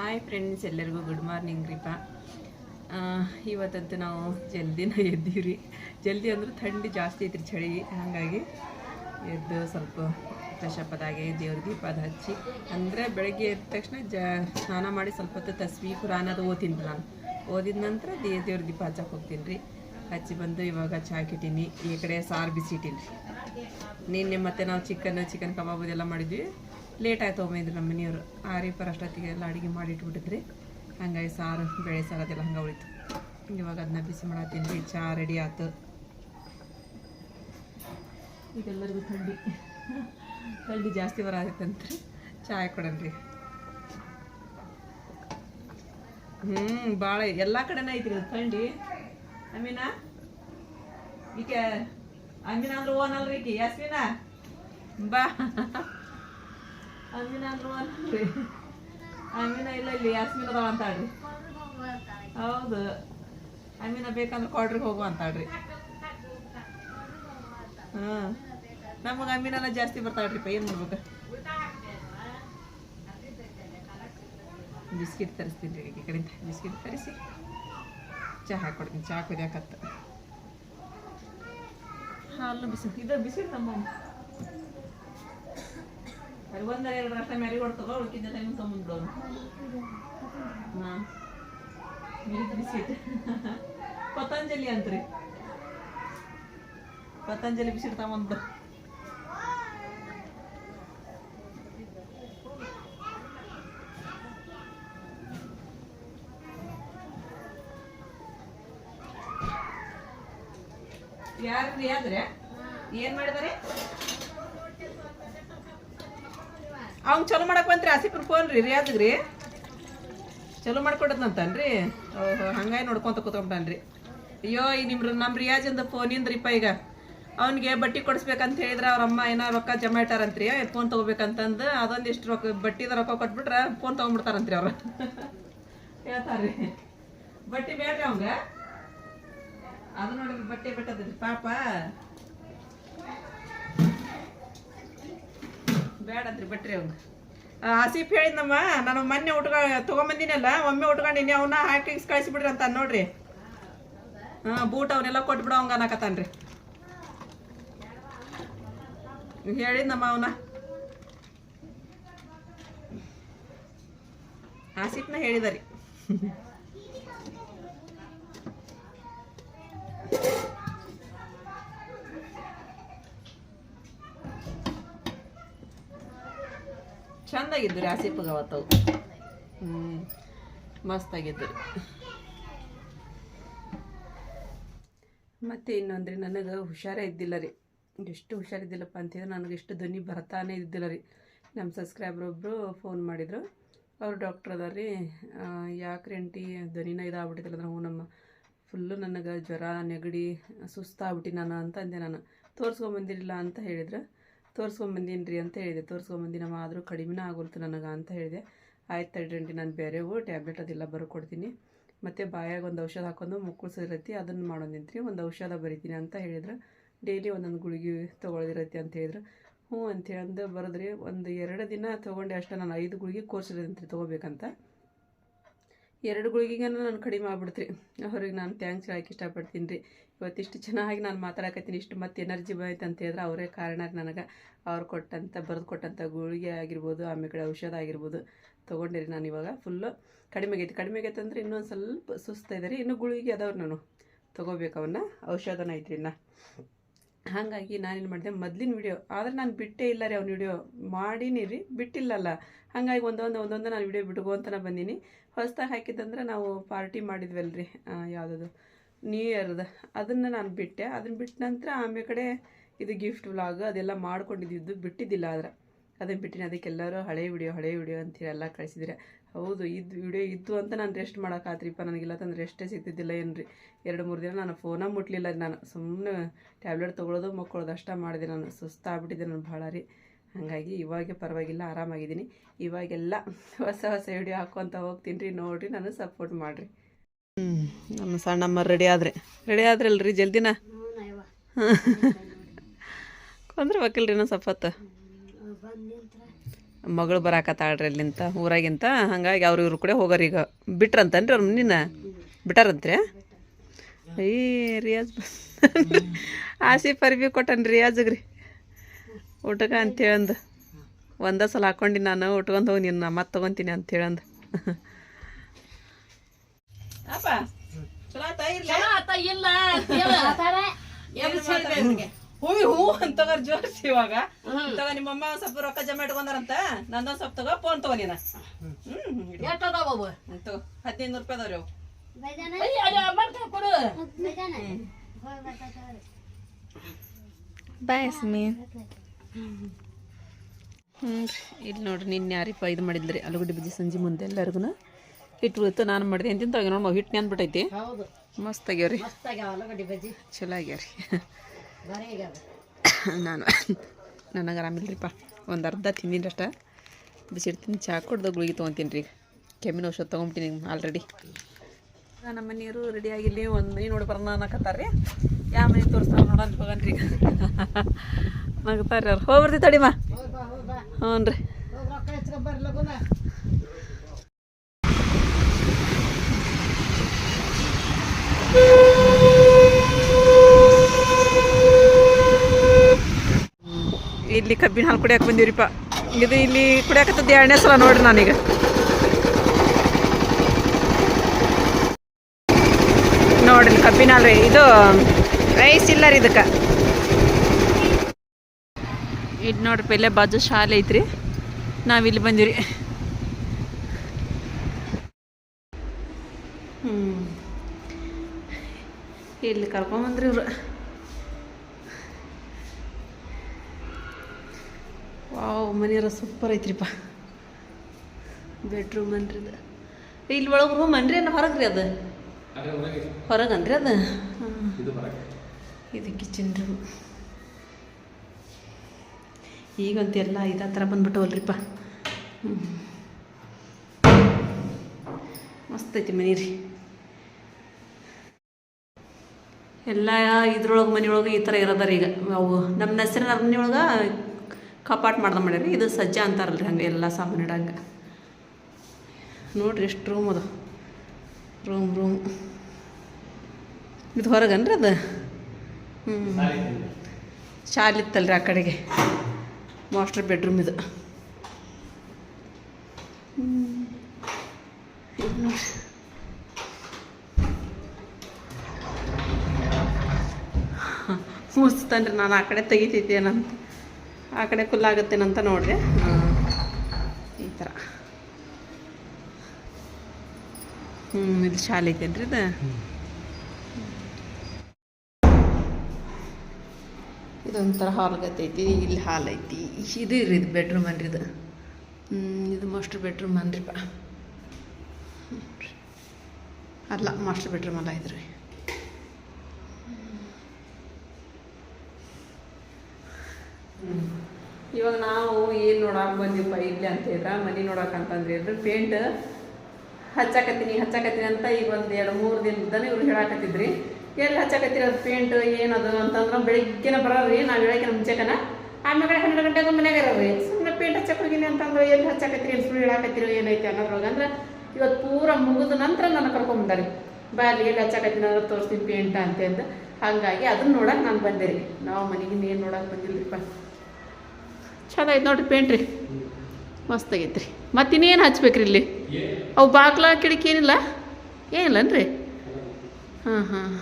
Hi friends ಎಲ್ಲರಿಗೂ good morning ರೀಪ ಇವತ್ತಂತೂ ನಾವು ಜಲ್ದಿನ ಎದ್ದೀವ್ರಿ. ಜಲ್ದಿ ಅಂದ್ರೆ ಥಂಡಿ ಜಾಸ್ತಿ ಐತ್ರಿ ಚಳಿ ಹಾಗಾಗಿ ಎದ್ದು ಸ್ವಲ್ಪ ಫ್ರೆಶ್ ಅಪ್ ಅದಾಗೆ ದೇವ್ರ ದೀಪ ಅದು ಹಚ್ಚಿ, ಅಂದರೆ ಬೆಳಗ್ಗೆ ಎದ್ದ ತಕ್ಷಣ ಜ, ಸ್ನಾನ ಮಾಡಿ ಸ್ವಲ್ಪ ಹೊತ್ತು ತಸ್ವೀ ಕುರಾನ್ ಅದು ಓದ್ತೀನಿ ನಾನು. ಓದಿದ ನಂತರ ದೇ, ದೇವ್ರ ದೀಪ ಹಚ್ಚಕ್ಕೆ ಹೋಗ್ತೀನಿ ರೀ ಹಚ್ಚಿ ಬಂದು ಇವಾಗ ಚಾಕಿಟ್ಟೀನಿ ಈ ಕಡೆ ಸಾರು ಬಿಸಿ ಇಟ್ಟೀನಿ ನಿನ್ನೆ ಮತ್ತೆ ನಾವು ಚಿಕನ್ ಚಿಕನ್ ಕಬಾಬ್ ಇದೆಲ್ಲ ಮಾಡಿದ್ವಿ. ಲೇಟ್ ಆಯ್ತು ತೊಗೊಂಬಂದ್ರಿ ನಮ್ಮ ಮನೆಯವರು. ಆ ರೀಪರ್ ಅಷ್ಟೊತ್ತಿಗೆ ಎಲ್ಲ ಅಡುಗೆ ಮಾಡಿ ಇಟ್ಬಿಟ್ಟಿದ್ರಿ ಹಂಗಾಗಿ ಸಾರು, ಬೇಳೆ ಸಾರು ಹಂಗೆ ಉಳಿತು. ಇವಾಗ ಅದನ್ನ ಬಿಸಿ ಮಾಡತ್ತೀನಿ ರೀ ಚಹಾ ರೆಡಿ ಆಯ್ತು ಇದೆಲ್ಲರಿಗೂ ಥಂಡಿ. ಥಂಡಿ ಜಾಸ್ತಿ ಬರ ಆಗತ್ತಂತ್ರಿ ಚಹಾ ಕೊಡನ್ರಿ. ಹ್ಞೂ ಭಾಳ ಎಲ್ಲ ಕಡೆನೇ ಐತ್ರಿ ಅದು ಥಂಡಿ. ಅಮೀನಾ? ಈಕೆ, ಅಮೀನಾ ಅಂದ್ರೆ ಓನಲ್ರಿ ಈಕೆ? ಬಾ. ಅಮೀನಾ ಅಂದ್ರೆ ಅಲ್ರಿ. ಅಮೀನಾ ಇಲ್ಲ ಇಲ್ಲಿ ಯಾಸ್ಮಿನ್ ಅದಾವ ಅಂತಾಳ್ರಿ. ಹೌದು. ಅಮೀನ ಬೇಕಂದ್ರೆ ಕೊಡ್ರಿಗೆ ಹೋಗು ಅಂತಾಳ್ರಿ. ಹಾಂ ನಮಗೆ ಅಮೀನೆಲ್ಲ ಜಾಸ್ತಿ ಬರ್ತಾಳ್ರಿಪ್ಪ, ಏನು ಮಾಡ್ಬೇಕು? ಬಿಸ್ಕಿಟ್ ತರಿಸ್ತೀನಿ ರೀ ಈ ಕಡೆಯಿಂದ. ಬಿಸ್ಕಿಟ್ ತರಿಸಿ. ಚಹಾ ಕೊಡ್ತೀನಿ ಚಹಾ ಕುದಿಯಾಕತ್ತ. ಹಾಲು ಬಿಸಿ. ಇದು ಬಿಸಿ ತಮ್ಮ ಅದು ಒಂದರ ಎರಡು ಅಷ್ಟ ಮ್ಯಾರಿ ಕೊಡ್ತಗೋ ಉಳ್ಕಿದ್ದ ಟೈಮ್ ತೊಗೊಂಡ್ಬಿಡೋನು ಹಾಂ. ಪತಂಜಲಿ ಅಂತ್ರಿ. ಪತಂಜಲಿ ಬಿಸ್ಕಿಟ್ ತಗೊಂಡ್ಬಿಡು ಯಾರು ಆದ್ರೆ? ಏನ್ ಮಾಡಿದಾರೆ? ಅವ್ನ್ ಚಲೋ ಮಾಡಕ್ ಬಂತ್ರಿ ಆಸಿಫ್ರ ಫೋನ್ ರೀ ರಿಯಾದ್ಗ್ರಿ ಚಲೋ ಮಾಡ್ಕೊಡದ್ನಂತನ್ರಿ. ಓಹೋ ಹಂಗಾಗಿ ನೋಡ್ಕೊಂತ ಕೂತ್ಕೊಂಡ್ರಿ ಅಯ್ಯೋ, ಈ ನಿಮ್ರ ನಮ್ಮ ರಿಯಾಜಿಂದ ಫೋನಿಂದ್ರಿಪ್ಪ ಈಗ. ಅವ್ನಿಗೆ ಬಟ್ಟಿ ಕೊಡಿಸ್ಬೇಕಂತ ಹೇಳಿದ್ರೆ ಅವ್ರ ಅಮ್ಮ ಏನೋ ರೊಕ್ಕ ಜಮಾ ಇಟ್ಟಾರಂತ್ರಿ ಫೋನ್ ತಗೋಬೇಕಂತಂದು ಅದೊಂದಿಷ್ಟು ರೊಕ್ಕ, ಬಟ್ಟಿದ ರೊಕ್ಕ ಕೊಟ್ಬಿಟ್ರೆ ಫೋನ್ ತಗೊಂಡ್ಬಿಡ್ತಾರಂತ್ರಿ ಅವ್ರು. ಹೇಳ್ತಾರ್ರಿ. ಬಟ್ಟಿ ಬೇಡ್ರಿ ಅವಂಗ? ಅದು ನೋಡಿದ್ರೆ ಬಟ್ಟೆ ಬಿಟ್ಟದ್ರಿ, ಪಾಪ. ಬೇಡಂತ್ರಿ ಬಿಟ್ರಿ ಅವ್ನು. ಆಸಿಫ್ ಹೇಳಿದ್ನಮ್ಮ, ನಾನು ಮೊನ್ನೆ ಉಟ್ಕ, ತೊಗೊಂಬಂದಿನಲ್ಲ, ಒಮ್ಮೆ ಉಟ್ಕೊಂಡಿನಿ ಅವನ್ನ ಹಾಕಿ ಕಳಿಸಿಬಿಡ್ರಿ ಅಂತ ನೋಡ್ರಿ. ಹಾಂ, ಬೂಟ್ ಅವನ್ನೆಲ್ಲ ಕೊಟ್ಬಿಡ ಅವಂಗ ಅನ್ನಕತ್ತಾನ್ರಿ. ಹೇಳಿದ್ನಮ್ಮ ಅವನ. ಆಸಿಫ್ನ ಹೇಳಿದರಿ ಚಂದಾಗಿದ್ದು ರೀ ಆಸಿಫ್ಗೆ ಅವತ್ತವು ಮಸ್ತಾಗಿದ್ದು. ರೀ ಮತ್ತು ಇನ್ನೊಂದ್ರಿ, ನನಗೆ ಹುಷಾರೇ ಇದ್ದಿಲ್ಲ ರೀ. ಎಷ್ಟು ಹುಷಾರಿದ್ದಿಲ್ಲಪ್ಪ ಅಂತಿದ್ರೆ ನನಗೆ ಎಷ್ಟು ಧ್ವನಿ ಬರ್ತಾನೆ ಇದ್ದಿಲ್ಲ ರೀ. ನಮ್ಮ ಸಬ್ಸ್ಕ್ರೈಬರ್ ಒಬ್ಬರು ಫೋನ್ ಮಾಡಿದರು. ಅವ್ರು ಡಾಕ್ಟ್ರ್ ಅದಾರ ರೀ. ಯಾಕ್ರಿ ಅಂಟಿ ಧ್ವನಿನ ಇದಾಗ್ಬಿಟ್ಟಿದ್ದಿಲ್ಲ ಅಂದ್ರೆ ಹ್ಞೂ ನಮ್ಮ ಫುಲ್ಲು ನನಗೆ ಜ್ವರ, ನೆಗಡಿ ಸುಸ್ತಾಗ್ಬಿಟ್ಟು ನಾನು ಅಂತ ಅಂದೆ ನಾನು. ತೋರಿಸ್ಕೊಂಬಂದಿರಲಿಲ್ಲ ಅಂತ ಹೇಳಿದ್ರು. ತೋರಿಸ್ಕೊಂಬಂದೀನಿ ರೀ ಅಂತ ಹೇಳಿದೆ. ತೋರಿಸ್ಕೊಂಬಂದಿನಮ್ಮ ಆದರೂ ಕಡಿಮೆನೇ ಆಗೋಲ್ತು ನನಗೆ ಅಂತ ಹೇಳಿದೆ. ಆಯ್ತು ತಡ್ರಿ ನಾನು ಬೇರೆವು ಟ್ಯಾಬ್ಲೆಟ್ ಅದೆಲ್ಲ ಬರ್ಕೊಡ್ತೀನಿ ಮತ್ತು ಬಾಯಾಗ ಒಂದು ಔಷಧ ಹಾಕೊಂಡು ಮುಕ್ಕಳಿಸಿರತ್ತಿ ಅದನ್ನು ಮಾಡೋದಿಂತ್ರಿ ಒಂದು ಔಷಧ ಬರಿತೀನಿ ಅಂತ ಹೇಳಿದ್ರು. ಡೈಲಿ ಒಂದೊಂದು ಗುಳಿಗೆ ತೊಗೊಳದಿರತ್ತಿ ಅಂತ ಹೇಳಿದ್ರು. ಹ್ಞೂ ಅಂತೇಳಿ ಅಂದು ಬರೆದ್ರಿ, ಒಂದು ಎರಡು ದಿನ ತೊಗೊಂಡೆ ಅಷ್ಟೇ, ನಾನು ಐದು ಗುಳಿಗೆ ಕೋರ್ಸಿರೋದಂತ್ರಿ ತೊಗೋಬೇಕಂತ. ಎರಡು ಗುಳಿಗೆಗೆ ನಾನು ಕಡಿಮೆ ಆಗ್ಬಿಡ್ತ್ರಿ. ಅವ್ರಿಗೆ ನಾನು ಥ್ಯಾಂಕ್ಸ್ ಹೇಳಕ್ಕೆ ಇಷ್ಟಪಡ್ತೀನಿ ರೀ. ಇವತ್ತಿಷ್ಟು ಚೆನ್ನಾಗಿ ನಾನು ಮಾತಾಡಕತ್ತೀನಿ, ಇಷ್ಟು ಮತ್ತೆ ಎನರ್ಜಿ ಬಂದೈತೆ ಅಂತ ಹೇಳಿದ್ರೆ ಅವರೇ ಕಾರಣ ನನಗೆ ಅವ್ರು ಕೊಟ್ಟಂಥ ಬರೆದು ಕೊಟ್ಟಂಥ ಗುಳಿಗೆ ಆಗಿರ್ಬೋದು, ಆಮೇಲೆ ಔಷಧ ಆಗಿರ್ಬೋದು ತೊಗೊಂಡಿರಿ ನಾನು ಇವಾಗ ಫುಲ್ಲು ಕಡಿಮೆ ಆಗೈತೆ. ಕಡಿಮೆ ಆಗೈತೆ ಅಂದ್ರೆ ಇನ್ನೊಂದು ಸ್ವಲ್ಪ ಸುಸ್ತ ಇದೆ ರೀ. ಇನ್ನೂ ಗುಳಿಗೆ ಅದಾವ್ರು ನಾನು. ತೊಗೋಬೇಕು ಅವನ್ನ. ಔಷಧನ ಐತ್ರಿ ಇನ್ನು. ಹಾಗಾಗಿ ನಾನೇನು ಮಾಡಿದೆ, ಮೊದಲಿನ ವಿಡಿಯೋ ಆದರೆ ನಾನು ಬಿಟ್ಟೇ ಇಲ್ಲ ರೀ ಅವ್ನ ವಿಡಿಯೋ ಮಾಡೀನಿ ರೀ, ಬಿಟ್ಟಿಲ್ಲಲ್ಲ. ಹಾಗಾಗಿ ಒಂದೊಂದು ಒಂದೊಂದು ನಾನು ವಿಡಿಯೋ ಬಿಟ್ಕೊಂತನ ಬಂದೀನಿ. ಹೊಸ್ದಾಗಿ ಹಾಕಿದ್ದಂದ್ರೆ ನಾವು ಪಾರ್ಟಿ ಮಾಡಿದ್ವಲ್ಲ ರೀ ಯಾವುದದು? ನ್ಯೂ ಇಯರ್ದು ಅದನ್ನು ನಾನು ಬಿಟ್ಟೆ. ಅದನ್ನು ಬಿಟ್ಟ ನಂತರ ಆಮೇಲೆ ಕಡೆ ಇದು ಗಿಫ್ಟ್ ವ್ಲಾಗ್ ಅದೆಲ್ಲ ಮಾಡ್ಕೊಂಡಿದ್ದು, ಬಿಟ್ಟಿದ್ದಿಲ್ಲ ಆದ್ರೆ. ಅದನ್ನು ಬಿಟ್ಟಿನಿ. ಅದಕ್ಕೆಲ್ಲರೂ ಹಳೆ ವಿಡಿಯೋ ಹಳೆ ವಿಡಿಯೋ ಅಂತೇಳಿ ಎಲ್ಲ ಕಳಿಸಿದ್ರೆ. ಹೌದು, ಇದು ವಿಡಿಯೋ ಇದ್ದು ಅಂತ ನಾನು ರೆಸ್ಟ್ ಮಾಡೋಕ್ಕಾತ್ರಿಪ್ಪ ನನಗಿಲ್ಲ ತಂದ್ರೆ ರೆಸ್ಟೇ ಸಿಗ್ತಿದ್ದಿಲ್ಲ ಏನು ರೀ ಎರಡು, ಮೂರು ದಿನ ನಾನು ಫೋನ ಮುಟ್ಲಿಲ್ಲ ನಾನು. ಸುಮ್ಮನೆ ಟ್ಯಾಬ್ಲೆಟ್ ತೊಗೊಳೋದು ಮಕ್ಕಳೋದು ಅಷ್ಟ ಮಾಡಿದೆ ನಾನು. ಸುಸ್ತಾಗ್ಬಿಟ್ಟಿದ್ದೆ ನಾನು ಭಾಳ ರೀ. ಹಾಗಾಗಿ ಇವಾಗೆ ಪರವಾಗಿಲ್ಲ, ಆರಾಮಾಗಿದ್ದೀನಿ. ಇವಾಗೆಲ್ಲ ಹೊಸ ಹೊಸ ವಿಡಿಯೋ ಹಾಕ್ಕೊತ ಹೋಗ್ತೀನಿ ರೀ. ನೋಡಿರಿ, ನಾನು ಸಪೋರ್ಟ್ ಮಾಡಿರಿ. ಹ್ಞೂ ನಮ್ಮ ಸಣ್ಣಮ್ಮ ರೆಡಿ ಆದ್ರೆ. ರೆಡಿ ಆದ್ರಲ್ರಿ, ಜಲ್ದಿನ? ಕೊಂದ್ರೆ ವಕೀಲ್ರಿ ನಾ ಸ್ವಲ್ಪ ಮಗಳು ಬರಾಕತ್ತಾಳ್ರಿ ಅಲ್ಲಿಂತ, ಊರಾಗಿಂತ. ಹಂಗಾಗಿ ಅವ್ರು ಇವ್ರ ಕೂಡ ಹೋಗೋರು ಈಗ. ಬಿಟ್ರಂತನ್ರಿ ಅವ್ರ ನಿನ್ನ ಬಿಟ್ಟಾರಂತ್ರಿ? ಈ ರಿಯಾಜ್ ಆಸಿ ಅರ್ಬಿ ಕೊಟ್ಟನ್ ರಿಯಾಜ್ಗೆ ರೀ ಊಟಕ್ಕೆ ಅಂತೇಳಂದು. ಒಂದೇ ಸಲ ಹಾಕೊಂಡು ನಾನು ಉಟ್ಕೊಂಡು ಹೋಗಿ ನಿನ್ನ ಮತ್ತೆ ತೊಗೊತೀನಿ ಅಂತೇಳಂದು. ಅಪ್ಪ? ಚಲೋ ಆತ ಇರ್ಲಿ? ಆತ ಇಲ್ಲ ಹೂವಿ ಹೂ ಅಂತ ತಗೋರ್ ಜೋರ್ಸಿ ಇವಾಗ. ತಗೋ ನಿಮ್ಮಮ್ಮ ಸ್ವಲ್ಪ ರೊಕ್ಕ ಜಮಾ ಇಟ್ಕೊಂಡಾರಂತ? ನಂದೊಂದ್ ಸ್ವಲ್ಪ ತಗೋ ಫೋನ್ ತಗೋ ನೀನ. ಹ್ಮ್ ಅದಾವ ಅವು? ಹದಿನೈದು ನೂರು ರೂಪಾಯಿ ಅದಾವ್ರಿ ಅವು. ಬಾಯ್ ಹ್ಞೂ ಇಲ್ಲಿ ನೋಡ್ರಿ ನಿನ್ನೆ ಯಾರಿಪ್ಪ ಇದು ಮಾಡಿದ್ರಿ? ಆಲೂಗಡ್ಡೆ ಬಜ್ಜಿ ಸಂಜೆ ಮುಂದೆ ಎಲ್ಲರಿಗೂ ಹಿಟ್ಟು ಉಳಿತು ನಾನು ಮಾಡಿದೆ. ಎಂತಿಂತ ನೋಡಿ ಹಿಟ್ಟು ನೆನ್ಬಿಟ್ಟೈತಿ. ಮಸ್ತ್ ಆಗ್ಯಾವ್ರಿ. ಚಲೋ ಆಗ್ಯಾವ್ರಿ. ನಾನು ನನಗೆ ಆರಾಮಿಲ್ರಿಪ್ಪ ಒಂದು ಅರ್ಧ ತಿಂದಿನಿ ಅಷ್ಟ. ಬಿಸಿಡ್ತೀನಿ ಚಹಾ ಕೊಡ್ದು ಗುಳಿಗೆ ತೊಗೊತೀನಿ ರೀ ಕೆಮ್ಮಿನ ಔಷಧ ತೊಗೊಂಬಿಟ್ಟಿನಿ ಆಲ್ರೆಡಿ. ನಮ್ಮ ಮನೆಯವರು ರೆಡಿ ಆಗಿಲ್ಲಿ ಒಂದು ಮನೆ ನೋಡಿ ಬರೋಣ ಅನ್ನಕತ್ತಾರ ರೀ ಯಾವ ಮನೆ ತೋರಿಸ್ತಾವ ನೋಡೋಣ ಹೋಗನ್ರಿ. ಈಗ ನಗ್ತಾರೆ ಅವ್ರು. ಹೋಗ್ಬರ್ತಿ ತಡಿಮ ಹ್ಞೂ ರೀ ಇಲ್ಲಿ ಕಬ್ಬಿನ ಹಾಲು ಕುಡಿಯಕ್ಕೆ ಬಂದಿವ್ರಿಪ್ಪ. ಇದು ಇಲ್ಲಿ ಕುಡಿಯಕತ್ತದ್ದು ಎರಡನೇ ಸಲ ನೋಡ್ರಿ ನಾನೀಗ. ನೋಡ್ರಿ ಕಬ್ಬಿನ ಹಾಲು ಇದು ರೈಸ್ ಇಲ್ಲ ರೀ ಇದಕ್ಕೆ. ಇದು ನೋಡ್ರಿ ಇಲ್ಲೇ ಬಾಜು ಶಾಲೆ ಐತ್ರಿ. ನಾವಿಲ್ಲಿ ಬಂದಿವ್ರಿ. ಹ್ಞೂ ಇಲ್ಲಿ ಕರ್ಕೊಂಬಂದ್ರಿ ಇವ್ರು. ವಾವ್ ಮನೆಯರ ಸೂಪರ್ ಐತ್ರಿಪ್ಪ. ಬೆಡ್ರೂಮ್ ಅನ್ರಿ ಅದು ಇಲ್ಲಿ ಒಳಗೆ ರೂಮ್ ಅನ್ರಿ ಅನ್ನ ಹೊರಗೆ ರೀ ಅದು? ಹೊರಗೆ ಅನ್ರಿ ಅದು? ಇದು ಕಿಚನ್ ರೂಮ್ ಈಗಂತೂ ಎಲ್ಲ ಇದೇ ಥರ ಬಂದ್ಬಿಟ್ಟವಲ್ರಿಪ್ಪ. ಹ್ಞೂ ಮಸ್ತ್ ಐತಿ ಮನೆ ರೀ ಎಲ್ಲ ಇದ್ರೊಳಗೆ, ಮನೆಯೊಳಗೆ ಈ ಥರ ಇರೋದಾರ ಈಗ. ಅವು ನಮ್ಮ ಹೆಸರಿನ ಮನೆಯೊಳಗೆ ಕಪಾಟ್ ಮಾಡ್ದ ಮಾಡ್ಯಾರಿ. ಇದು ಸಜ್ಜ ಅಂತಾರಲ್ರಿ ಹಂಗೆ ಎಲ್ಲ ಸಾಮಾನು ಇಡಂಗೆ ನೋಡಿರಿ ಎಷ್ಟು ರೂಮ್ ಅದ. ರೂಮ್ ರೂಮ್ ಇದು ಹೊರಗನ್ರಿ ಅದು? ಹ್ಞೂ ಶಾಲೆ ಇತ್ತಲ್ರಿ ಆ ಕಡೆಗೆ. ಮಾಸ್ಟರ್ ಬೆಡ್ರೂಮ್ ಇದು. ಹ್ಮ್. ಇದು ನೋಡ್ರಿ. ಮುಸ್ತನ್ರಿ ನಾನು ಆ ಕಡೆ ತೆಗಿತಿದ್ದೇನಂತ. ಆ ಕಡೆ ಕುಲ್ಲಾಗತ್ತೇನಂತ ನೋಡಿದೆ ಈ ಥರ ಹ್ಞೂ ಇದು ಶಾಲೆ ಐತೇನ್ರಿ ಇದು? ಇದೊಂಥರ ಹಾಲ್ ಗತ್ತೈತಿ ಇಲ್ಲಿ ಹಾಲ್ ಐತಿ. ಇದು ರೀ ಇದು ಬೆಡ್ರೂಮ್ ಅನ್ರಿ ಇದು. ಇದು ಮಾಸ್ಟರ್ ಬೆಡ್ರೂಮ್ ಅನ್ರಿಪ್ಪ. ಅಲ್ಲ ಮಾಸ್ಟರ್ ಬೆಡ್ರೂಮ್ ಅಲ್ಲ ಇದ್ರಿ. ಇವಾಗ ನಾವು ಏನು ನೋಡಕ್ಕೆ ಬಂದೀವಪ್ಪ ಇಲ್ಲಿ ಅಂತ ಹೇಳಿದ್ರೆ, ಮನೆ ನೋಡಕ್ಕೆ ಅಂತಂದ್ರೆ ಇದ್ರ ಪೇಂಟ್ ಹಚ್ಚಾಕತ್ತೀನಿ ಹಚ್ಚಾಕತ್ತೀನಿ ಅಂತ ಈಗ ಒಂದು ಎರಡು ಮೂರು ದಿನದಿಂದ ಇವ್ರು ಹೇಳಾಕತ್ತಿದ್ರಿ. ಎಲ್ಲಿ ಹಚ್ಚಾಕತ್ತೀರಿ ಅದು ಪೇಂಟ್ ಏನದು ಅಂತಂದ್ರೆ ಬೆಳಿಗ್ಗೆನ ಬರೋರಿ ನಾವು ಹೇಳಕ್ಕೆ ಮುಂಚೆಕನ. ಆಮೇಲೆ ಹನ್ನೆರಡು ಗಂಟೆಗೆ ಮನೆಗೆ ಇರೋರಿ ಸುಮ್ಮನೆ ಪೇಂಟ್ ಹಚ್ಚಕ್ಕೆ ಅಂತಂದ್ರೆ ಎಲ್ಲಿ ಹಚ್ಚಾಕತ್ತೀರಿ ಏನು ಸುಳ್ಳು ಹೇಳಾಕತ್ತೀರೋ, ಏನೈತಿ ಅನ್ನೋದ್ರೊಳಗೆ. ಇವತ್ತು ಪೂರ ಮುಗಿದ ನಂತರ ನನ್ನ ಕರ್ಕೊಂಬಂದಾರಿ ಬಾ ಅಲ್ಲಿ ಎಲ್ಲಿ ಹಚ್ಚಾಕತ್ತೀನಿ ಅಂದ್ರೆ ತೋರಿಸ್ತೀನಿ ಪೇಂಟ್ ಅಂತಂದು ಹಾಗಾಗಿ ಅದನ್ನ ನೋಡಕ್ಕೆ ನಾನು ಬಂದೆ ರೀ. ನಾವು ಮನೆಗೆ ಏನು ನೋಡಕ್ಕೆ ಬಂದಿಲ್ಲರಿಪ್ಪ ಚಲೋ ಐತೆ ನೋಡ್ರಿ ಪೇಂಟ್ ರೀ ಮಸ್ತ್ ಆಗೈತೆ ರೀ ಮತ್ತು ಇನ್ನೇನು ಹಚ್ಬೇಕ್ರಿ ಇಲ್ಲಿ? ಅವು ಬಾಗ್ಲ ಕಿಡಕಿ ಏನಿಲ್ಲ? ಏನಿಲ್ಲನ್ರಿ? ಹಾಂ ಹಾಂ.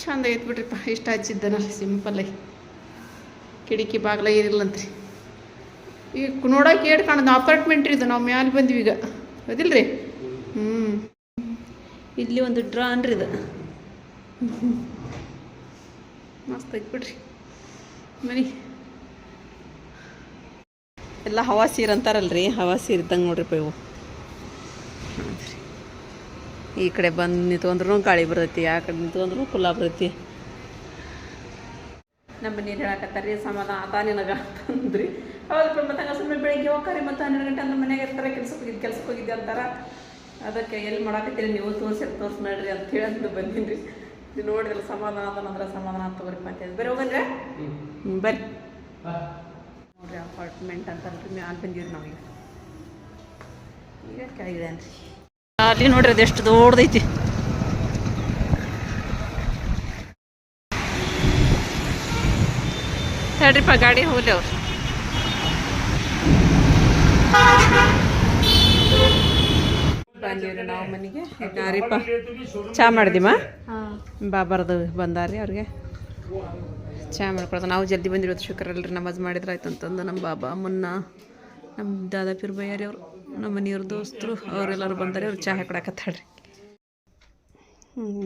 ಚಂದ ಐತೆ ಬಿಡ್ರಿಪ್ಪ ಇಷ್ಟ ಹಚ್ಚಿದ್ದನಲ್ಲ ಸಿಂಪಲ್ಲಾಗಿ ಕಿಟಕಿ ಬಾಗ್ಲ ಏನಿಲ್ಲಂತ್ರಿ. ಈಗ ನೋಡೋಕೆ ಏಟ್ ಕಾಣೋದು ಅಪಾರ್ಟ್ಮೆಂಟ್ ರೀ ಇದು ನಾವು ಮ್ಯಾಲೆ ಬಂದ್ವಿ ಈಗ. ಹೌದಿಲ್ಲ ರೀ ಹ್ಞೂ ಇಲ್ಲಿ ಒಂದು ಡ್ರಾ ಅನ್ರಿ ಇದು. ಮಸ್ತ್ ಐತೆ ಬಿಡ್ರಿ. ಮನಿ. ಎಲ್ಲ ಹವಾ ಸೀರೆ ಅಂತಾರಲ್ರಿ ಹವಾ ಸೀರೆ ಇದ್ದಂಗೆ ನೋಡ್ರಿಪ್ಪ ಇವು. ಈ ಕಡೆ ಬಂದು ನಿಂತ್ಕೊಂಡ್ರು ಗಾಳಿ ಬರ್ತೈತಿ ಆ ಕಡೆ ನಿಂತ್ಕೊಂಡ್ರು ಕುಲ್ಲ ಬರ್ತೈತಿ. ನಮ್ಮ ನೀರು ರೀ ಸಮಾಧಾನ ಆತ ನಿನಗ ಅಂತಂದ್ರಿ. ಅವಾಗ ಮತ್ತೆ ಸುಮ್ಮನೆ ಬೆಳಿಗ್ಗೆ ಹೋಗ್ತಾರೆ ಮತ್ತು ಹನ್ನೆರಡು ಗಂಟೆ ಅಂದ್ರೆ ಮನೆಗೆ ಇರ್ತಾರೆ ಕೆಲ್ಸಕ್ಕೆ ಹೋಗಿದ್ದು ಕೆಲ್ಸಕ್ಕೆ ಹೋಗಿದ್ದೆ ಅಂತಾರ. ಅದಕ್ಕೆ ಎಲ್ಲಿ ಮಾಡಾಕತ್ತೀರಿ ನೀವು ತೋರಿಸಿ ತೋರ್ಸಿ ನೋಡ್ರಿ ಅಂತ ಹೇಳಿ ಬಂದೀನಿ ರೀ ಇದು ನೋಡಿದ್ರೆ ಸಮಾಧಾನ ಅಂದ್ರೆ ಸಮಾಧಾನ ಅಂತ ಮತ್ತೆ ಬರ್ರಿ ಹೋಗಂದ್ರೆ ಹ್ಞೂ ಬರ್ರಿ. ನೋಡ್ರಿ ಅಪಾರ್ಟ್ಮೆಂಟ್ ಅಂತ ಮ್ಯಾಲೆ ಬಂದಿವ್ರಿ ನಾವೀಗ ಈಗ. ಕೆಳಗಿದೆ ಅನ್ರಿ. ಅಲ್ಲಿ ನೋಡ್ರಿ ಅದೆಷ್ಟು ಎಷ್ಟು ದೊಡ್ಡದೈತಿ ಹೇಳ್ರಿಪ್ಪ ಗಾಡಿ ಹೋಗ್ಲಿ ಅವ್ರು. ಬಂದಿವ್ರಿ ನಾವು ಮನೆಗೆ. ಚಾ ಮಾಡಿದಿಮ್ಮ ಬಾಬಾರ್ದು ಬಂದಾರ್ರಿ ಅವ್ರಿಗೆ. ಚಾ ಮಾಡ್ಕೊಳ್ತಾರೆ ನಾವು ಜಲ್ದಿ ಬಂದಿರೋದು ಶುಕ್ರಲ್ರಿ ನಮಾಜ್ ಮಾಡಿದ್ರೆ ಆಯ್ತು ಅಂತಂದು ನಮ್ಮ ಬಾಬಾ ಅಮ್ಮನ್ನ ನಮ್ಮ ದಾದಾ ಪಿರ್ ಬಯ್ಯಾರಿ ಅವರು ನಮ್ಮ ಮನೆಯವ್ರ ದೋಸ್ತರು ಅವರೆಲ್ಲರೂ ಬಂದರೆ ಅವ್ರು ಚಹಾ ಕೊಡಕತ್ತಾಳ್ರಿ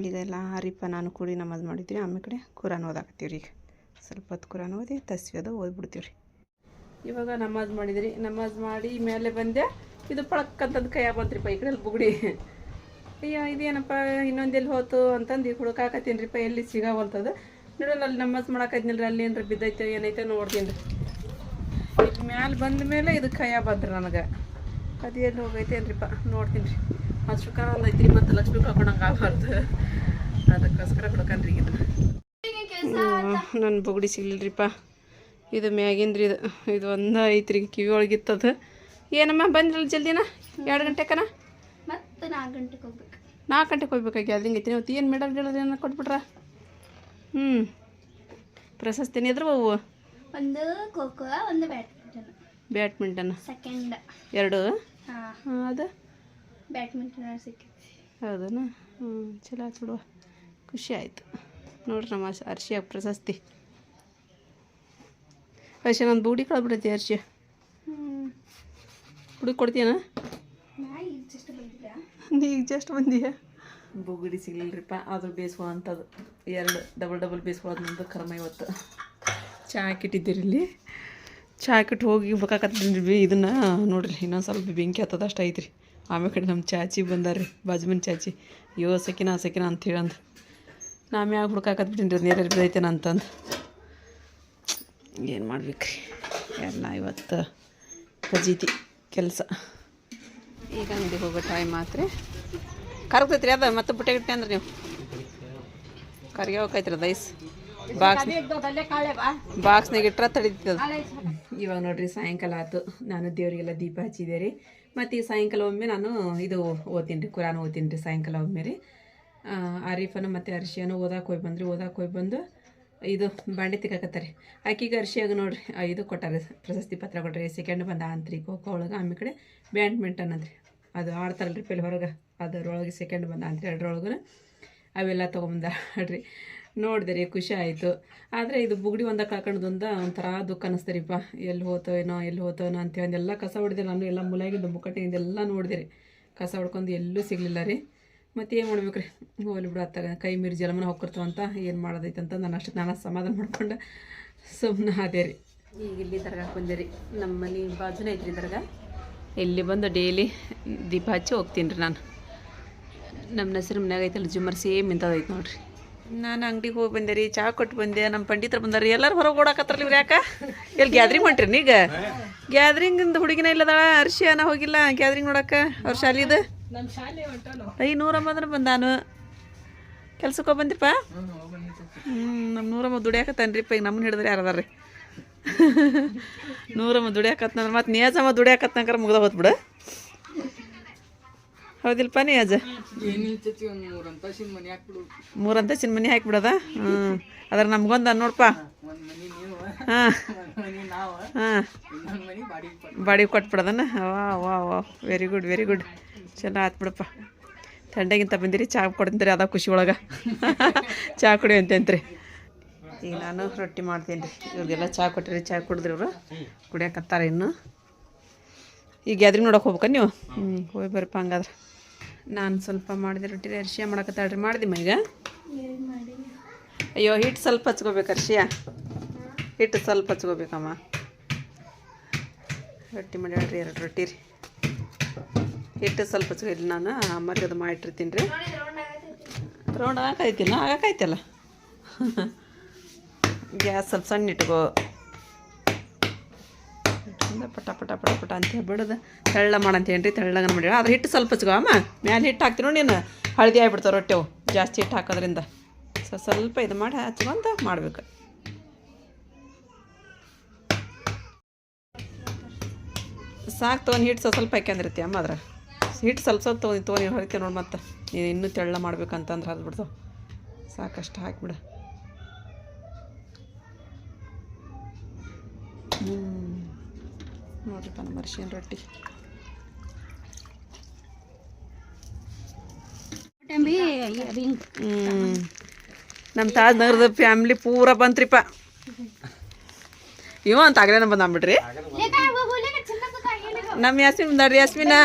ಇದೆಲ್ಲ ಹರಿಪ ನಾನು ಕೂಡಿ ನಮಾಜ್ ಮಾಡಿದ್ರಿ ಆಮೇಲೆ ಕಡೆ ಕುರಾನ್ ಓದಾಕತ್ತೀವಿ ಈಗ. ಸ್ವಲ್ಪ ಹೊತ್ತು ಕುರಾನ್ ಓದಿ ತಸ್ವಿ ಅದು ಓದ್ಬಿಡ್ತೀವಿ ರೀ ಇವಾಗ ನಮಾಜ್ ಮಾಡಿದ್ರಿ ನಮಾಜ್ ಮಾಡಿ ಮೇಲೆ ಬಂದೆ ಇದು ಪಳಕ್ ಅಂತಂದು ಕೈಯಾಗ ಬಂತ್ರಿಪ್ಪ ಈ ಕಡೆ ಬುಗುಡಿ. ಅಯ್ಯ ಇದೇನಪ್ಪ ಇನ್ನೊಂದೆಲ್ಲಿ ಹೋತು ಅಂತಂದು ಈಗ ಹುಡುಕಾಕತ್ತೀನಿ ರೀಪ್ಪ ಎಲ್ಲಿ ಸಿಗಾವಲ್ತದ. ನೋಡೋಣ ಅಲ್ಲಿ ನಮಾಜ್ ಮಾಡಾಕತ್ನಿಲ್ರಿ ಅಲ್ಲಿ ಏನ್ರ ಬಿದ್ದೈತೆ ಏನೈತೆ ನೋಡ್ತೀನಿ. ರೀ ಇದು ಮ್ಯಾಲೆ ಬಂದ ಮೇಲೆ ಇದು ಕೈಯ ಬಂದ್ರಿ ನನಗೆ. ಅದು ಎಲ್ಲಿ ಹೋಗೈತೆ ಏನ್ರಿಪ್ಪ ನೋಡ್ತೀನಿ. ರೀ ಮತ್ತು ಶುಕ್ರ ಒಂದು ಐತ್ರಿ ಮತ್ತು ಲಕ್ಷ್ಮಿ ಕಳ್ಕೊಂಡಂಗೆ ಆಗಬಾರ್ದು. ಅದಕ್ಕೋಸ್ಕರ ಹುಡ್ಕನ್ರಿ ಇದು ನನ್ನ ಬುಗುಡಿ ಸಿಗ್ಲಿಲ್ರಿಪ್ಪ. ಇದು ಮ್ಯಾಗಿಂದ್ರಿ ಇದು. ಇದು ಒಂದು ಐತ್ರಿ ಕಿವಿ ಒಳಗಿತ್ತದು. ಏನಮ್ಮ ಬಂದ್ರಲ್ಲ ಜಲ್ದಿನ ಎರಡು ಗಂಟೆಕನ? ಮತ್ತೆ ನಾಲ್ಕು ಗಂಟೆಗೆ ಹೋಗ್ಬೇಕು. ನಾಲ್ಕು ಗಂಟೆಗೆ ಹೋಗ್ಬೇಕಾಗಿ ಅಲ್ಲಿಂಗ್ ಐತಿ ಇವತ್ತು ಏನು ಮೆಡಲ್ ಗಿಡಲ್ ಏನೋ ಕೊಟ್ಬಿಟ್ರ? ಹ್ಞೂ ಪ್ರಶಸ್ತಿನ ಎದ್ರು ಅವು ಒಂದು ಖೋಖೋ ಒಂದು ಬ್ಯಾಡ್ಮಿಂಟನ್. ಬ್ಯಾಡ್ಮಿಂಟನ್. ಸೆಕೆಂಡ್. ಎರಡು? ಹಾಂ. ಅದು? ಬ್ಯಾಡ್ಮಿಂಟನ್ ಸಿಕ್ಕಿತ್ತು ಹೌದನ? ಹ್ಞೂ ಚಲೋ ಆಯ್ತು ಬಿಡುವ ಖುಷಿ ಆಯಿತು. ನೋಡ್ರಿ ನಮ್ಮ ಅರ್ಶಿಯ ಪ್ರಶಸ್ತಿ. ಅರ್ಶಿ ನನ್ನ ಬೂಡಿ ಕಳ್ಬಿಡೈತಿ ಅರ್ಶಿ. ಹ್ಞೂ ಹುಡುಗಿ ಕೊಡ್ತೀಯನ? ನಾ ಈಗ ಜಸ್ಟ್ ಬಂದಿಯಾ ನೀ ಈಗ ಜಸ್ಟ್ ಬಂದೀಯ? ಬುಗುಡಿ ಸಿಗ್ಲಿಲ್ಲರಿಪ್ಪ ಅದು ಬೇಯಿಸುವಂಥದ್ದು ಎರಡು ಡಬಲ್ ಡಬಲ್ ಬೇಯಿಸ್ಕೊಳ್ಳೋದು ನಮ್ಮದು ಕರ್ಮ ಇವತ್ತು. ಚಹಾ ಹಾಕಿಟ್ಟಿದ್ದೀರಿ ಇಲ್ಲಿ. ಚಹಾ ಹಾಕಿಟ್ಟು ಹೋಗಿ ಬೇಕಾಕತ್ತೀನಿ ಇದನ್ನು ನೋಡಿರಿ ಇನ್ನೊಂದು ಸ್ವಲ್ಪ ಬೆಂಕಿ ಹತ್ತದ ಅಷ್ಟು ಐತ್ರಿ. ಆಮೇಲೆ ಕಡೆ ನಮ್ಮ ಚಾಚಿ ಬಂದಾರ್ರಿ, ಬಾಜುಮನ್ ಚಾಚಿ. ಅಯ್ಯೋ, ಸಕಿನ ಸಕಿನ ಅಂತೇಳಿ ಅಂದು ನಾ ಮ್ಯಾಗ ಹುಡ್ಕಾಕತ್ಬಿಟ್ಟಿನಿ ರೀ ನೀರಲ್ಲಿ ಬಿದ್ದೈತೇನ ಅಂತಂದು. ಏನು ಮಾಡ್ಬೇಕ್ರಿ? ಎಲ್ಲ ಇವತ್ತು ಕಜೀತಿ ಕೆಲಸ. ಈಗ ಅಂಗಡಿಗೆ ಹೋಗೋ ಟೈಮ್ ಮಾತ್ರ ಕರಗ್ತೈತ್ರಿ ಅದ, ಮತ್ತೆ ಬುಟ್ಟೆ ಗಿಟ್ಟೆ ಅಂದ್ರೆ ನೀವು? ಅದು ಐಸ್ ಬಾಕ್ಸ್ ಬಾಕ್ಸ್ನಾಗ ಇಟ್ರೆ ತಡಿತದ. ಇವಾಗ ನೋಡ್ರಿ ಸಾಯಂಕಾಲ ಆತು ನಾನು ದೇವರಿಗೆಲ್ಲ ದೀಪ ಹಚ್ಚಿದೆ ರೀ. ಮತ್ತು ಈ ಸಾಯಂಕಾಲ ಒಮ್ಮೆ ನಾನು ಇದು ಓದ್ತೀನಿ ರೀ ಕುರಾನ್ ಓದ್ತೀನಿ ರೀ ಸಾಯಂಕಾಲ ಒಮ್ಮೆ ರೀ. ಆರೀಫನು ಮತ್ತು ಅರ್ಶಿಯನು ಓದಾಕ್ ಹೋಗಿ ಬಂದ್ರಿ ಓದಾಕ್ ಹೋಗಿ ಬಂದು ಇದು ಬಾಂಡೆ ತಿಕ್ಕಾಕತ್ತಾರೆ ಆಕಿಗೆ ಅರ್ಶಿಯಾಗ ನೋಡ್ರಿ ಇದು ಕೊಟ್ಟಾರೆ ಪ್ರಶಸ್ತಿ ಪತ್ರ ಕೊಟ್ಟಾರೆ ಸೆಕೆಂಡ್ ಬಂದ ಆಂತ್ರಿ ಖೋಖೋ ಒಳಗೆ ಆಮೇಲೆ ಕಡೆ ಬ್ಯಾಡ್ಮಿಂಟನ್ ಅಂದ್ರಿ. ಅದು ಆಡ್ತಾರಲ್ರಿ ಪೆಲ್ ಹೊರಗೆ ಅದರೊಳಗೆ ಸೆಕೆಂಡ್ ಬಂದ ಅಂತ್ರಿ ಅದ್ರೊಳಗೂ ಅವೆಲ್ಲ ತೊಗೊಂಬಂದಾಡ್ರಿ ನೋಡಿದೆ ಖುಷಿ ಆಯಿತು. ಆದರೆ ಇದು ಬುಗುಡಿ ಒಂದ ಹಾಕೊಂಡದೊಂದ ಒಂಥರ ದುಃಖ ಅನಿಸ್ತರಿಪ್ಪ ಎಲ್ಲಿ ಹೋತೋ ಏನೋ ಎಲ್ಲಿ ಹೋತೋನೋ ಅಂತ ಅಂತೇಳಿ ಎಲ್ಲ ಕಸ ಹೊಡೆದೆ ನಾನು, ಎಲ್ಲ ಮುಲಾಗಿದ್ದು ಮುಕ್ಕಟ್ಟಿಂದ ಎಲ್ಲ ನೋಡಿದೆ ರೀ. ಕಸ ಹೊಡ್ಕೊಂಡು ಎಲ್ಲೂ ಸಿಗಲಿಲ್ಲ ರೀ. ಮತ್ತು ಏನು ಮಾಡ್ಬೇಕು ರೀ ಹೋಗ್ಲಿ ಬಿಡು ಅತ್ತಾಗ. ಕೈ ಮೀರಿ ಜಲಮನ ಹೋಗ್ಕರ್ತು ಅಂತ ಏನು ಮಾಡೋದೈತೆ ಅಂತ ನಾನು ಅಷ್ಟು ನಾನು ಸಮಾಧಾನ ಮಾಡ್ಕೊಂಡು ಸುಮ್ಮನೆ ಅದೇ ರೀ. ಈಗ ಇಲ್ಲಿ ದರ್ಗಾಕ್ಕೆ ಬಂದೆ ರೀ. ಮನೆ ಬಾಜುನೇ ಐತ್ರಿ ದರ್ಗಾ. ಇಲ್ಲಿ ಬಂದು ಡೇಲಿ ದೀಪ ಹಚ್ಚಿ ಹೋಗ್ತೀನಿ ರೀ ನಾನು. ನಮ್ಮ ನಸರು ಮನ್ಯಾಗ ಐತಲ್ಲ ಜುಮ್ಮರ್ ಸೇಮ್ ಇಂಥದ್ದೈತೆ ನೋಡ್ರಿ. ನಾನು ಅಂಗಡಿಗೆ ಹೋಗಿ ಬಂದೆ ರೀ, ಚಾ ಕೊಟ್ಟು ಬಂದೆ ನಮ್ಮ ಪಂಡಿತರು ಬಂದಾರ ಎಲ್ಲರೂ ಹೊರಗೆ ಓಡಾಕತ್ತಾರಲ್ಲ ಇವ್ರು ಯಾಕ? ಎಲ್ಲಿ ಗ್ಯಾದ್ರಿಂಗ್ ಹೊಂಟ್ರಿ ಈಗ ಗ್ಯಾದ್ರಿಂಗಿಂದ ಹುಡುಗಿನ ಇಲ್ಲದಾಳ ಅನ್ನ ಹೋಗಿಲ್ಲ ಗ್ಯಾದ್ರಿಂಗ್ ನೋಡಕ್ಕೆ ಅವ್ರ ಶಾಲಿದು? ಐ, ನೂರಮ್ಮ ಅಂದ್ರೆ ಬಂದಾನು ಕೆಲ್ಸಕ್ಕೆ ಹೋಗಿ ಬಂದಿಪ್ಪ ಹ್ಞೂ ನಮ್ಮ ನೂರಮ್ಮ ದುಡಿಯಾಕತ್ತಾನ್ರಿಪ್ಪ ಈಗ ನಮ್ಮನ್ನ ಹಿಡಿದ್ರೆ ಯಾರದಾರ ರೀ ನೂರಮ್ಮ ದುಡಿಯಾಕತ್ನಂದ್ರೆ ಮತ್ತೆ ನೇಜಮ್ಮ ದುಡಿಯಾಕತ್ನಂಕರ ಮುಗ್ದ ಹೋತ್ಬಿಡು. ಹೌದಿಲ್ಪ ನಿಯಾಜ ಮೂರಂತಸಿನ ಮನೆ ಹಾಕಿಬಿಡೋದ? ಹ್ಞೂ ಅದ್ರ ನಮ್ಗೊಂದು ನೋಡಪ್ಪ ಹಾಂ. ಹಾಂ. ಬಾಡಿಗೆ ಕೊಟ್ಬಿಡೋದನ್ನ ವಾ ವಾ ವಾ. ವೆರಿ ಗುಡ್ ವೆರಿ ಗುಡ್ ಚಲೋ ಆತ್ ಬಿಡಪ್ಪ. ಥಂಡಗಿಂತ ಬಂದಿರಿ, ಚಾ ಕೊಡ್ತೀನಿ ಅದ ಖುಷಿ ಒಳಗೆ. ಚಹಾ ಕುಡಿ ಅಂತೇನ್ರಿ. ಈಗ ನಾನು ರೊಟ್ಟಿ ಮಾಡ್ತೀನಿ ರೀ ಇವ್ರಿಗೆಲ್ಲ ಚಹಾ ಕೊಟ್ಟಿರಿ ಚಹಾ ಕುಡಿದ್ರಿ ಇವರು. ಕುಡಿಯಕತ್ತಾರ ಇನ್ನು. ಈಗ ಗ್ಯಾದ್ರಿಂಗ್ ನೋಡೋಕೆ ಹೋಗ್ಬೇಕ ನೀವು? ಹ್ಞೂ ಹೋಗಿ ಬರಪ್ಪ ಹಂಗಾದ್ರೆ. ನಾನು ಸ್ವಲ್ಪ ಮಾಡಿದೆ ರೊಟ್ಟಿ ಅರ್ಶಿಯ ಮಾಡಕತ್ತಾಳ್ರಿ ಮಾಡ್ದಿಮ್ಮ ಈಗ ಅಯ್ಯೋ ಹಿಟ್ಟು ಸ್ವಲ್ಪ ಹಚ್ಕೋಬೇಕು ಅರ್ಶಿಯ ಹಿಟ್ಟು ಸ್ವಲ್ಪ ಹಚ್ಕೋಬೇಕಮ್ಮ. ರೊಟ್ಟಿ ಮಾಡ್ಯಾಳ್ರಿ ಎರಡು ರೊಟ್ಟಿ ರೀ. ಹಿಟ್ಟು ಸ್ವಲ್ಪ ಹಚ್ಕೊ ಇಲ್ಲಿ ನಾನು. ಮರ್ಗದ ಮಾಡಿಟ್ಟಿರ್ತೀನಿ ರೀ. ರೌಂಡ್ ಆಗೈತಿಲ್ಲ ಆಗಕ್ಕೈತಲ್ಲ ಗ್ಯಾಸ್ ಸ್ವಲ್ಪ ಸಣ್ಣ ಇಟ್ಕೋ. ಪಟ ಪಟ ಪಟ ಪಟ ಅಂತ ಬಿಡೋದು. ತೆಳ್ಳ ಮಾಡಂತೇನು ರೀ ತೆಳ್ಳಗನ ಮಾಡಿ ಅದ್ರ ಹಿಟ್ಟು ಸ್ವಲ್ಪ ಸಿಗೋ ಅಮ್ಮ. ಮ್ಯಾಲೆ ಹಿಟ್ಟು ಹಾಕ್ತೀನಿ ನೀನು. ಹಳದಿ ಆಗ್ಬಿಡ್ತಾವೆ ರೊಟ್ಟೆವು ಜಾಸ್ತಿ ಹಿಟ್ಟು ಹಾಕೋದ್ರಿಂದ. ಸೊ, ಸ್ವಲ್ಪ ಇದು ಮಾಡಿ ಹಚ್ಕೊಂತ ಮಾಡ್ಬೇಕು. ಸಾಕು ತೊಗೊಂಡು ಹಿಟ್ಟು ಸ್ವಲ್ಪ ಹಾಕ್ಯಂದಿರ್ತಿ ಅಮ್ಮ ಅದ್ರ. ಹಿಟ್ಟು ಸ್ವಲ್ಪ ಸ್ವಲ್ಪ ತೊಗೊಂಡು ತೊಗೊಂಡು ಹೊರಿತೀವಿ ನೋಡಿ ಮತ್ತೆ. ನೀನು ಇನ್ನೂ ತೆಳ್ಳ ಮಾಡ್ಬೇಕಂತಂದ್ರೆ ಹರಿದ್ಬಿಡ್ತಾವ ಸಾಕಷ್ಟು ಹಾಕಿಬಿಡು. ಹ್ಞೂ ನೋಡ್ರಿಪ್ಪ ನಮ್ಮ ಅರ್ಶಿನ ರೊಟ್ಟಿ. ನಮ್ಮ ತಾಜ್ ನಗರದ ಫ್ಯಾಮ್ಲಿ ಪೂರ ಬಂತ್ರಿಪ್ಪ. ಇವ ಅಂತ ಆಗಲೇ ನಮ್ಮ ಬಂದ್ಬಿಡ್ರಿ ನಮ್ಮ ಯಾಸ್ಮಿನ್ ಬಂದಾಡ್ರಿ ಯಾಸ್ಮಿನ.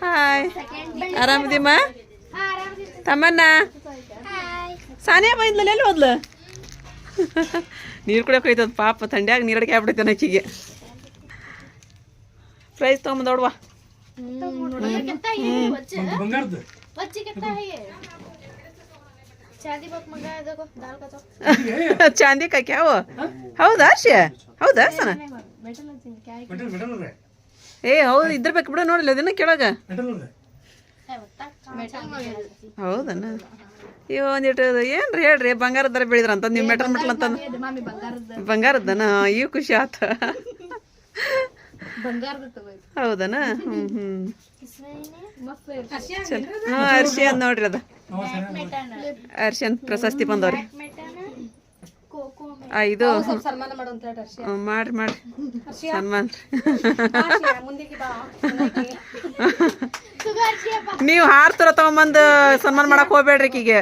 ಹಾಯ್. ಆರಾಮದಿಮ್ಮ ತಮ್ಮನ್ನ ಸಾನಿಯಾ ಬಂದ್ಲಲ್ಲ ಎಲ್ಲಿ ಹೋದ್ಲು? ನೀರು ಕುಡಿಯೋಕೆ ಹೋಯ್ತದ ಪಾಪ ಥಂಡ್ಯಾಗ ನೀರಡಿಕೆ ಆಗ್ಬಿಟ್ಟೈತೆ ಆಕಿಗೆ ಪ್ರೈಸ್ ತೊಗೊಂಬಂದು ನೋಡುವ ಚಾಂದಿ ಕಾಕ್ಯಾವ ಹೌದಾ ಶಿ ಹೌದಾ ಸನ? ಏ ಹೌದು ಇದ್ರ ಬೇಕು ಬಿಡು ನೋಡಿಲ್ಲ ಅದನ್ನ ಕೆಳಗ. ಹೌದನ? ಇವ ಒಂದಿಟ್ಟು ಏನ್ರಿ ಹೇಳ್ರಿ ಬಂಗಾರದ ದರ ಬೆಳಿದ್ರ ಅಂತ ನೀವು ಮೆಟಲ್ ಮೆಟ್ಲ್ ಅಂತ ಬಂಗಾರದನ ಇವು ಖುಷಿ ಆತ. ಹೌದನ? ಹ್ಮ್ ಹ್ಞೂ ಮಸ್ತ್ ಚಲೋ. ಹಾಂ ಅರ್ಶಿ ಅದ್ ನೋಡ್ರಿ ಅದ. ಅರ್ಶಿ ಅಂತ ಪ್ರಶಸ್ತಿ ಬಂದವ್ರಿ ಇದು ಮಾಡ್ರಿ ಮಾಡ್ರಿ. ಸನ್ಮಾನ. ನೀವು ಹಾರ್ ತರ ತಗೊಂಬಂದು ಸನ್ಮಾನ ಮಾಡಕ್ ಹೋಗ್ಬೇಡ್ರಿ ಈಕಿಗೆ.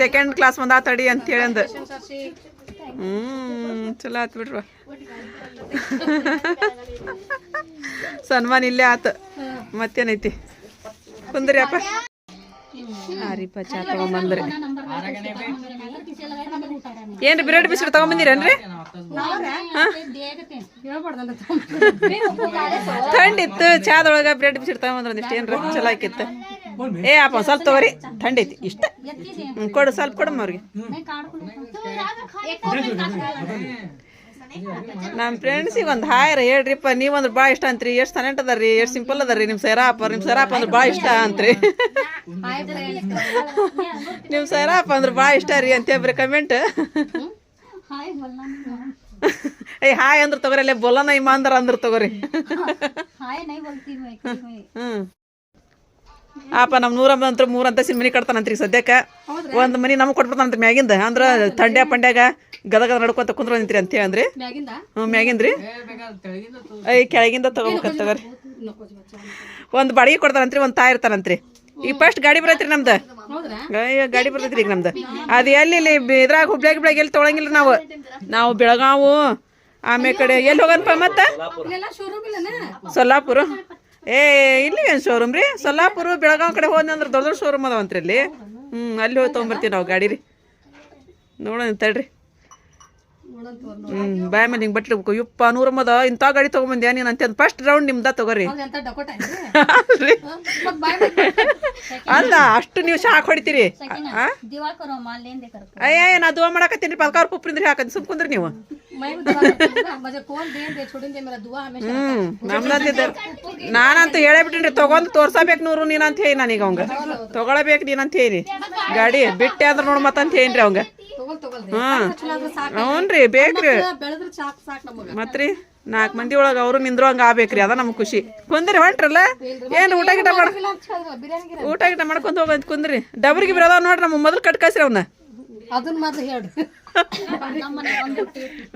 ಸೆಕೆಂಡ್ ಕ್ಲಾಸ್ ಬಂದ ತಡಿ ಅಂತ ಹೇಳಂದು. ಹ್ಮ್ ಚಲೋ ಆತ್ ಬಿಡ್ರಿ ಸನ್ಮಾನ ಇಲ್ಲೇ ಆತ. ಮತ್ತೇನೈತಿ? ಕುಂದ್ರಿ ಅಪ್ಪ ಹಾರಿಪ್ಪ ಚಾ ತಗೊಂಬಂದ್ರಿ. ಏನ್ರಿ ಬ್ರೆಡ್ ಬಿಸಿಲು ತಗೊಂಬಂದಿರೇನ್ರಿ ಥಂಡಿತ್ತು. ಚಾದೊಳಗ ಬ್ರೆಡ್ ಬಿಸಿಲು ತಗೊಂಬಂದ್ರ ಒಂದಿಷ್ಟು ಏನ್ರಿ ಚಲೋ ಆಕಿತ್ತು. ಏ, ಅಪ್ಪ ಸ್ವಲ್ಪ ತಗೋರಿ. ಥಂಡೈತಿ ಇಷ್ಟ. ಕೊಡು, ಸ್ವಲ್ಪ ಕೊಡಮ್ಮ ಅವ್ರಿಗೆ. ನಮ್ಮ ಫ್ರೆಂಡ್ಸಿಗೆ ಒಂದು ಹಾಯ್ ಹೇಳ್ರಿಪ್ಪ ನೀವಂದ್ರೆ ಭಾಳ ಇಷ್ಟ ಅಂತ್ರಿ ಎಷ್ಟು ಸನೆಂಟ್ ಅದಾರಿ ಎಷ್ಟು ಸಿಂಪಲ್ ಅದಾರಿ ನಿಮ್ಮ ಸೈರಾಪ ನಿಮ್ಮ ಸೈರಾಪ ಅಂದ್ರೆ ಭಾಳ ಇಷ್ಟ ಅಂತ್ರಿ. ನಿಮ್ಮ ಸೈರಾಪ ಅಂದ್ರೆ ಭಾಳ ಇಷ್ಟ ರೀ ಅಂತ ಹೇಳ್ರಿ ಕಮೆಂಟ್ ಏ ಹಾಯ್ ಅಂದ್ರೆ ತಗೋರಿ ಅಲ್ಲೇ ಬೊಲ್ಲ ಇಮಾಂದರ ಅಂದ್ರೆ ತಗೋರಿ. ಹ್ಮ್. ಆಪ ನಮ್ಮ ನೂರ ಅಂತ ಮೂರ್ ಅಂತ ಮನಿ ಕಟ್ತಾನಂತ್ರಿ ಸದ್ಯಕ್ಕೆ. ಒಂದ್ ಮನಿ ನಮ್ಗೆ ಕೊಟ್ಬಿಡ್ತಾನಂತ್ರಿ ಮ್ಯಾಗಿಂದ. ಅಂದ್ರ ತಂಡ್ಯ ಪಂಡ್ಯಾಗ ಗದಗದ ನಡ್ಕೊಂತ ಕುಂದ್ರ ನಿಂತ್ರಿ ಅಂತ ಹೇಳಿ ಹ್ಞೂ ಮ್ಯಾಗಿಂದ್ರಿ? ಐ ಕೆಳಗಿಂದ ತಗೋಬೇಕಂತ ತಗೋರಿ ಒಂದ್ ಬಾಡಿಗೆ ಕೊಡ್ತಾನಂತ್ರಿ ಒಂದ್ ತಾಯಿ ಇರ್ತಾನಂತ್ರಿ. ಈಗ ಫಸ್ಟ್ ಗಾಡಿ ಬರತ್ರಿ ನಮ್ದು. ಅಯ್ಯೋ, ಗಾಡಿ ಬರ್ತೈತ್ರಿ ಈಗ ನಮ್ದು. ಅದು ಎಲ್ಲಿ ಇಲ್ಲಿ ಬಿ- ಇದ್ರಾಗ ಹುಬ್ಳ್ಯಾಗ ಹುಬ್ಳ್ಯಾಗ ಎಲ್ಲಿ ತೊಗೊಳಂಗಿಲ್ಲ ನಾವು. ನಾವು ಬೆಳಗಾವು ಆಮೇಲೆ ಕಡೆ ಎಲ್ಲಿ ಹೋಗನ್ಪ ಮತ್ತ? ಸೊಲ್ಲಾಪುರ. ಏ ಇಲ್ಲಿ ಏನು ಶೋರೂಮ್ ರೀ? ಸೊಲ್ಲಾಪುರ ಬೆಳಗಾವ್ ಕಡೆ ಹೋದ್ನಿ ಅಂದ್ರೆ ದೊಡ್ಡ ದೊಡ್ಡ ಶೋರೂಮ್ ಅದಾವಂತ ಇಲ್ಲಿ. ಹ್ಞೂ ಅಲ್ಲಿ ಹೋಗಿ ತೊಗೊಂಬರ್ತೀವಿ ನಾವು ಗಾಡಿ ರೀ. ನೋಡೋಣ ತಡ್ರಿ ಹ್ಞೂ ಬಾಯ್ ಮೇಲೆ ಹಿಂಗೆ ಬಟ್ಟಿರ್ಬೇಕು ಯಪ್ಪ ನೂರಮ್ಮದ ಇಂಥ ಗಾಡಿ ತೊಗೊಂಬಂದ್ಯಾ ನೀನು ಅಂತ ಫಸ್ಟ್ ರೌಂಡ್ ನಿಮ್ದ ತಗೋರಿ. ಅಲ್ಲ ಅಷ್ಟು ನೀವು ಶಾಕ್ ಹೊಡಿತೀರಿ? ಅಯ್ಯ ನಾ ದುವಾ ಮಾಡಕತ್ತೀನಿ ಪಲ್ಕಾರ್ ಪುಪ್ರಿಂದ್ರಿ ಹಾಕಂತ ಸುಮ್ ಕುಂದ್ರಿ ನೀವು. ಹ್ಮ್ ನಮ್ದಂತಿದ್ದ ನಾನಂತೂ ಹೇಳೇ ಬಿಟ್ಟಿನ್ರಿ ತಗೊಂಡ್ ತೋರ್ಸಬೇಕು ನೂರು ನೀನಂತ ಅಂತ ಹೇಳಿ ನಾನೀಗ ಅವಂಗ ತಗೊಳಬೇಕು ನೀನಂತ ಅಂತ ಹೇಳಿ ಗಾಡಿ ಬಿಟ್ಟೆ ಅಂದ್ರೆ ನೋಡ್ ಮತ್ತಂತ ಹೇಳ್ರಿ ಅವಂಗ ಹ್ಮ್ ಹ್ಞೂನ್ರಿ ಬೇಕ್ರಿ ಮತ್ರಿ ನಾಲ್ಕು ಮಂದಿ ಒಳಗೆ ಅವರು ನಿಂದ್ರು ಹಂಗ ಆಗ್ಬೇಕ್ರಿ ಅದ ನಮ್ಗೆ ಖುಷಿ ಕುಂದ್ರಿ ಹೊಂಟ್ರಲ್ಲ ಏನು ಊಟ ಗಿಟ ಮಾಡ ಊಟ ಗಿಟ ಮಾಡ್ಕೊಂತ ಹೋಗಂತ ಕುಂದ್ರಿ ಡಬ್ರಿಗೆ ಬರೋದ ನೋಡ್ರಿ ನಮ್ಮ ಮೊದಲು ಕಟ್ ಕಳ್ಸ್ರಿ ಅವನ್ನ ಅದನ್ನ ಮಾತ್ರ ಹೇಳಿ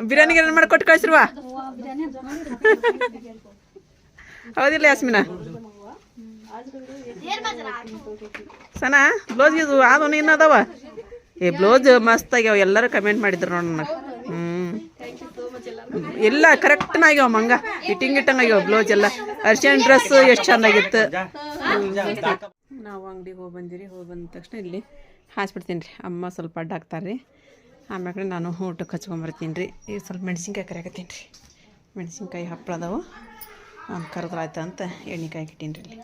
ಬಿರಿಯಾನಿ ಗಿರಿಯಾನಿ ಮಾಡಿ ಕೊಟ್ಟು ಕಳಿಸಿರುವ? ಹೌದಿಲ್ಲ ಯಾಸ್ಮಿನ? ಸನಾ ಬ್ಲೌಸ್ ಇದು ಅದು ಇನ್ನದವ ಅದಾವ? ಏ ಬ್ಲೌಸ್ ಮಸ್ತ್ ಆಗ್ಯಾವ ಎಲ್ಲರೂ ಕಮೆಂಟ್ ಮಾಡಿದ್ರು ನೋಡಿ ನನಗೆ ಹ್ಞೂ ಎಲ್ಲ ಕರೆಕ್ಟ್ ಆಗ್ಯಾವ ಮಂಗ. ಇಟ್ಟಿಂಗ್ ಇಟ್ಟಂಗೆ ಆಗ್ಯಾವ ಬ್ಲೌಸ್ ಎಲ್ಲ. ಅರ್ಶನ್ ಡ್ರೆಸ್ ಎಷ್ಟು ಚಂದಾಗಿತ್ತು. ನಾವು ಅಂಗಡಿಗೆ ಹೋಗಿ ಬಂದಿರಿ ಹೋಗಿ ಬಂದ ತಕ್ಷಣ ಇಲ್ಲಿ. ಹಾಸ್ಬಿಡ್ತೀನಿ ರೀ. ಅಮ್ಮ ಸ್ವಲ್ಪ ಅಡ್ಡ ಹಾಕ್ತಾರೆ ರೀ. ಆಮ್ಯಾಗ ನಾನು ಊಟಕ್ಕೆ ಹಚ್ಕೊಂಬರ್ತೀನಿ ರೀ. ಈಗ ಸ್ವಲ್ಪ ಮೆಣಸಿನ್ಕಾಯಿ ಕರಿಯಾಕತ್ತೀನಿ ರೀ. ಮೆಣಸಿನ್ಕಾಯಿ ಹಪ್ಪಳ ಅದಾವು. ಕರೆದ್ರಾಯ್ತು ಅಂತ ಎಣ್ಣೆಕಾಯಿ ಇಟ್ಟೀನಿ ರೀ ಇಲ್ಲಿ